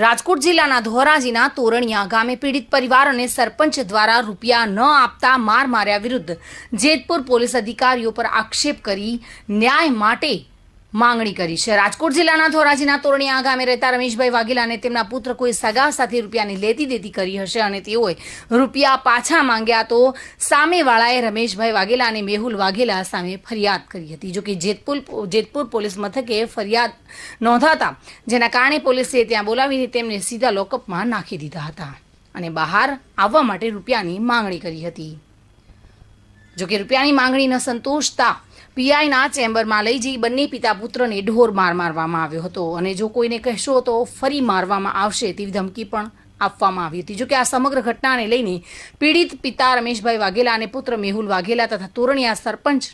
રાજકોટ જિલ્લાના ધોરાજીના તોરણિયા ગામે પીડિત પરિવાર અને સરપંચ દ્વારા રૂપિયા ન આપતા માર માર્યા વિરુદ્ધ જેતપુર પોલીસ અધિકારીઓ પર આક્ષેપ કરી ન્યાય માટે માંગણી કરી છે. રાજકોટ જિલ્લાના ધોરાજીના તોરણી ગામે રહેતા રમેશભાઈ વાઘેલા અને તેમના પુત્ર કોઈ સગા સાથે રૂપિયાની લેતી દેતી કરી હશે અને તેઓએ રૂપિયા પાછા માંગ્યા તો સામેવાળાએ રમેશભાઈ વાઘેલા અને મેહુલ વાઘેલા સામે ફરિયાદ કરી હતી. જોકે જેતપુર જેતપુર પોલીસ મથકે ફરિયાદ નોંધાતા જેના કારણે પોલીસે ત્યાં બોલાવીને તેમને સીધા લોકઅપમાં નાખી દીધા હતા અને બહાર આવવા માટે રૂપિયાની માંગણી કરી હતી. જોકે રૂપિયાની માંગણી ન સંતોષતા પીઆઈના ચેમ્બરમાં લઈ જઈ બંને પિતા પુત્રને ઢોર માર મારવામાં આવ્યો હતો અને જો કોઈને કહેશો તો ફરી મારવામાં આવશે તેવી ધમકી પણ આપવામાં આવી હતી. જોકે આ સમગ્ર ઘટનાને લઈને પીડિત પિતા રમેશભાઈ વાઘેલા અને પુત્ર મેહુલ વાઘેલા તથા તોરણિયા સરપંચ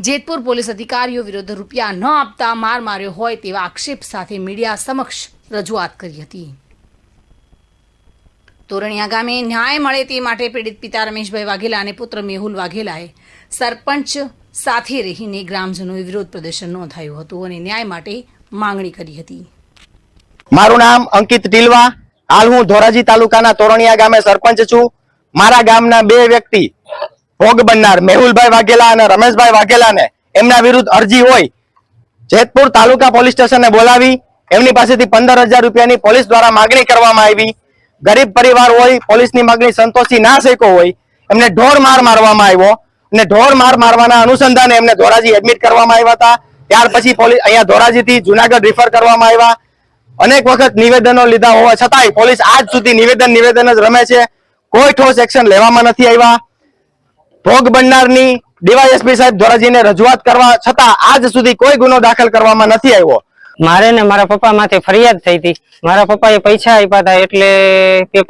જેતપુર પોલીસ અધિકારીઓ વિરુદ્ધ રૂપિયા ન આપતા માર માર્યો હોય તેવા આક્ષેપ સાથે મીડિયા સમક્ષ રજૂઆત કરી હતી. તોરણિયા ગામે ન્યાય મળે તે માટે પીડિત પિતા રમેશભાઈ વાઘેલા અને પુત્ર મેહુલ વાઘેલાએ સરપંચ સાથે રહીને ગ્રામજનોએ વિરોધ પ્રદર્શન નોંધાયું હતું અને ન્યાય માટે માંગણી કરી હતી. મારું નામ અંકિત ટીલવા હાલ હું ધોરાજી તાલુકાના તોરણિયા ગામે સરપંચ છું. મારા ગામના બે વ્યક્તિ, ભોગ બનનાર મેહુલભાઈ વાઘેલા અને રમેશભાઈ વાઘેલાને એમના વિરુદ્ધ અરજી હોય, જેતપુર તાલુકા પોલીસ સ્ટેશને બોલાવી, એમની પાસેથી પંદર હજાર રૂપિયાની પોલીસ દ્વારા માગણી કરવામાં આવી. ગરીબ પરિવાર હોય, પોલીસની માગણી સંતોષી ના શક્યો હોય, એમને ઢોર માર મારવામાં આવ્યો. અને ઢોર માર મારવાના અનુસંધાને એમને ધોરાજી એડમિટ કરવામાં આવ્યા હતા. ત્યાર પછી પોલીસ અહીંયા ધોરાજીથી જુનાગઢ રિફર કરવામાં આવ્યા. અનેક વખત નિવેદનો લીધા હોવા છતાંય પોલીસ આજ સુધી નિવેદન નિવેદન જ રમે છે. કોઈ ઠોસ એક્શન લેવામાં નથી આવ્યા. ભોગ બનનારની ડીવાયએસપી સાહેબ ધોરાજીને રજૂઆત કરવા છતાં આજ સુધી કોઈ ગુનો દાખલ કરવામાં નથી આવ્યો. મારે ને મારા પપ્પા માથે ફરિયાદ થઈ હતી. મારા પપ્પાએ પૈસા આપ્યા હતા એટલે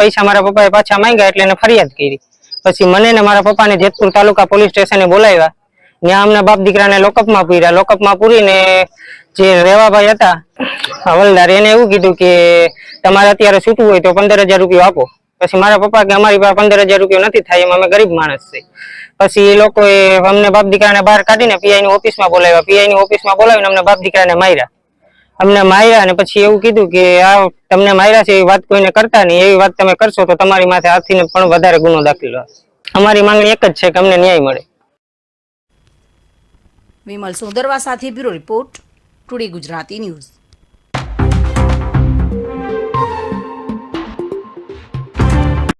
પૈસા મારા પપ્પાએ પાછા માંગ્યા એટલે એને ફરિયાદ કરી. પછી મને ને મારા પપ્પાને જેતપુર તાલુકા પોલીસ સ્ટેશને બોલાવ્યા. ત્યાં અમને બાપ દીકરાને લોકઅપમાં પૂર્યા. લોકઅપમાં પૂરીને જે રેવાભાઈ હતા, હવલદાર, એને એવું કીધું કે તમારે અત્યારે છૂટવું હોય તો પંદર હજાર રૂપિયા આપો. પછી મારા પપ્પા કે અમારી પાસે પંદર હજાર રૂપિયા નથી થાય, એમ અમે ગરીબ માણસ છે. પછી એ લોકોએ અમને બાપ દીકરાને બહાર કાઢીને પીઆઈ ની ઓફિસમાં બોલાવ્યા. પીઆઈ ની ઓફિસમાં બોલાવીને અમને બાપ દીકરાને માર્યા. અમને માર્યા અને પછી એવું કીધું કે આ તમને માર્યા છે એવી વાત કોઈને કરતા નહીં. એવી વાત તમે કરશો તો તમારી માથે હાથીને પણ વધારે ગુનો દાખલ. અમારી માંગણી એક જ છે કે અમને ન્યાય મળે. વિમલ સોદરવા સાથે bureau report today Gujarati news.